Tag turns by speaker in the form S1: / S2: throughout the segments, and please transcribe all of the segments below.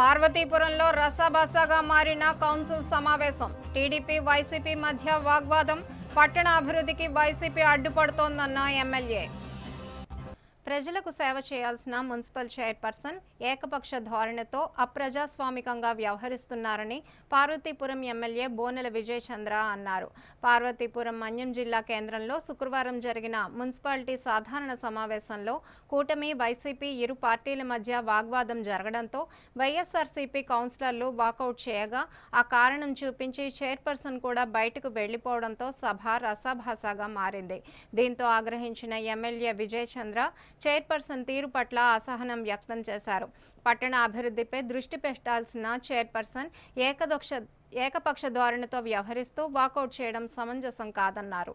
S1: పార్వతీపురంలో రసాబసాగా మారిన కౌన్సిల్ సమావేశం. TDP YCP మధ్య వాగ్వాదం పట్టణ అభివృద్ధికి వైసీపీ అడ్డుపడుతోందన్న ఎమ్మెల్యే. ప్రజలకు సేవ చేయాల్సిన మున్సిపల్ చైర్పర్సన్ ఏకపక్ష ధోరణితో అప్రజాస్వామికంగా వ్యవహరిస్తున్నారని పార్వతీపురం ఎమ్మెల్యే బోనెల విజయ్ చంద్ర అన్నారు. పార్వతీపురం మన్యం జిల్లా కేంద్రంలో శుక్రవారం జరిగిన మున్సిపాలిటీ సాధారణ సమావేశంలో కూటమి వైసీపీ ఇరు పార్టీల మధ్య వాగ్వాదం జరగడంతో వైఎస్ఆర్సీపీ కౌన్సిలర్లు వాకౌట్ చేయగా ఆ కారణం చూపించి చైర్పర్సన్ కూడా బయటకు వెళ్ళిపోవడంతో సభ రసాభాసగా మారింది. దీంతో ఆగ్రహించిన ఎమ్మెల్యే విజయ్ చంద్ర చైర్పర్సన్ తీరు పట్ల అసహనం వ్యక్తం చేశారు. పట్టణ అభివృద్ధిపై దృష్టి పెట్టాల్సిన చైర్పర్సన్ ఏకదక్ష ఏకపక్ష ధోరణితో వ్యవహరిస్తూ వాకౌట్ చేయడం సమంజసం కాదన్నారు.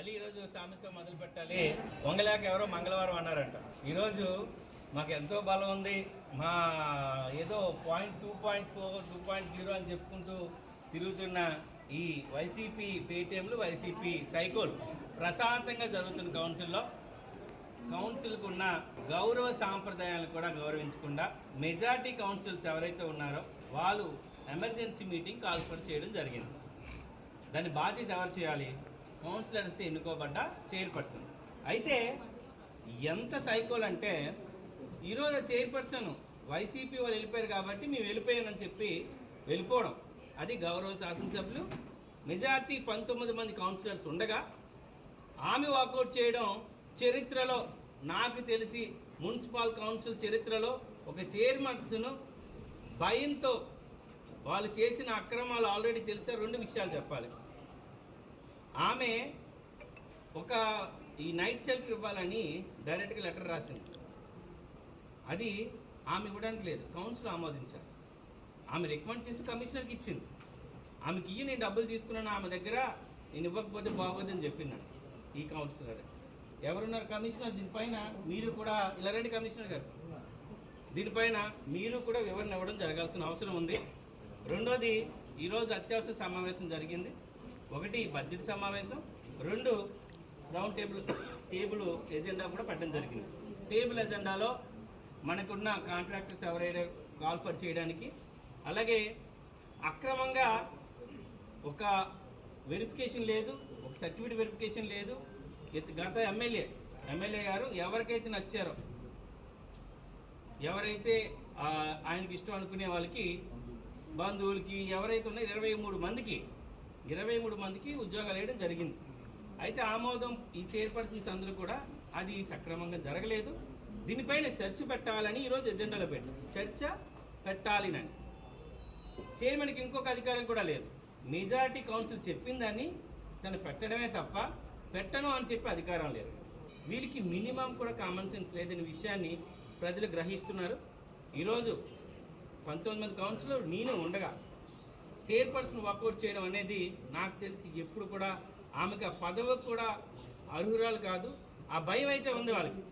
S2: మళ్ళీ ఈరోజు సామెతో మొదలు పెట్టాలి. వంగలేక ఎవరో మంగళవారం అన్నారంట. ఈరోజు మాకు ఎంతో బలం ఉంది. మా ఏదో point two point four two point zero అని చెప్పుకుంటూ తిరుగుతున్న ఈ వైసీపీ పేటీఎంలు వైసీపీ సైకోల్ ప్రశాంతంగా జరుగుతున్న కౌన్సిల్లో కౌన్సిల్కు ఉన్న గౌరవ సాంప్రదాయాలను కూడా గౌరవించకుండా మెజార్టీ కౌన్సిల్స్ ఎవరైతే ఉన్నారో వాళ్ళు ఎమర్జెన్సీ మీటింగ్ కాల్ఫర్ చేయడం జరిగింది. దాని బాధ్యత ఎవరు చేయాలి? కౌన్సిలర్స్ ఎన్నుకోబడ్డ చైర్పర్సన్. అయితే ఎంత సైకోల్ అంటే ఈరోజు చైర్పర్సన్ వైసీపీ వాళ్ళు వెళ్ళిపోయారు కాబట్టి మేము వెళ్ళిపోయానని చెప్పి వెళ్ళిపోవడం. అది గౌరవ శాసనసభ్యులు మెజార్టీ పంతొమ్మిది మంది కౌన్సిలర్స్ ఉండగా ఆమె వాకౌట్ చేయడం చరిత్రలో నాకు తెలిసి మున్సిపల్ కౌన్సిల్ చరిత్రలో ఒక చైర్మన్స్ను భయంతో వాళ్ళు చేసిన అక్రమాలు ఆల్రెడీ తెలిసే రెండు విషయాలు చెప్పాలి. ఆమె ఒక ఈ నైట్ షెల్టర్ ఇవ్వాలని డైరెక్ట్గా లెటర్ రాసింది. అది ఆమె ఇవ్వడానికి లేదు కౌన్సిల్ ఆమోదించారు. ఆమె రికమెండ్ చేసి కమిషనర్కి ఇచ్చింది. ఆమెకి ఇయ్యి నేను డబ్బులు తీసుకున్నాను ఆమె దగ్గర నేను ఇవ్వకపోతే బాగోదని చెప్పిందండి ఈ కౌన్సిలర్ ఎవరున్నారు కమిషనర్? దీనిపైన మీరు కూడా ఇలా రండి కమిషనర్ గారు. దీనిపైన మీరు కూడా వివరణ ఇవ్వడం జరగాల్సిన అవసరం ఉంది. రెండోది ఈరోజు అత్యవసర సమావేశం జరిగింది. ఒకటి బడ్జెట్ సమావేశం రెండు రౌండ్ టేబుల్ టేబుల్ ఎజెండా కూడా పెట్టడం జరిగింది. టేబుల్ ఎజెండాలో మనకున్న కాంట్రాక్టర్స్ ఎవరైనా కాల్ఫర్ చేయడానికి అలాగే అక్రమంగా ఒక వెరిఫికేషన్ లేదు ఒక సర్టిఫికేట్ వెరిఫికేషన్ లేదు. గత ఎమ్మెల్యే ఎమ్మెల్యే గారు ఎవరికైతే నచ్చారో ఎవరైతే ఆయనకి ఇష్టం అనుకునే వాళ్ళకి బంధువులకి ఎవరైతే ఉన్నారో ఇరవై మూడు మందికి ఇరవై మూడు మందికి ఉద్యోగాలు వేయడం జరిగింది. అయితే ఆమోదం ఈ చైర్పర్సన్స్ అందరూ కూడా అది సక్రమంగా జరగలేదు. దీనిపైన చర్చ పెట్టాలని ఈరోజు ఎజెండాలో పెట్టాం చర్చ పెట్టాలినని చైర్మన్కి ఇంకొక అధికారం కూడా లేదు. మెజారిటీ కౌన్సిల్ చెప్పిందని తను పెట్టడమే తప్ప పెట్టను అని చెప్పి అధికారం లేదు. వీళ్ళకి మినిమం కూడా కామన్ సెన్స్ లేదనే విషయాన్ని ప్రజలు గ్రహిస్తున్నారు. ఈరోజు పంతొమ్మిది మంది కౌన్సిలర్ నేను ఉండగా చైర్పర్సన్ వర్కౌట్ చేయడం అనేది నాకు తెలిసి ఎప్పుడు కూడా ఆమెకు ఆ పదవి కూడా అర్హురాలు కాదు. ఆ భయం అయితే ఉంది వాళ్ళకి.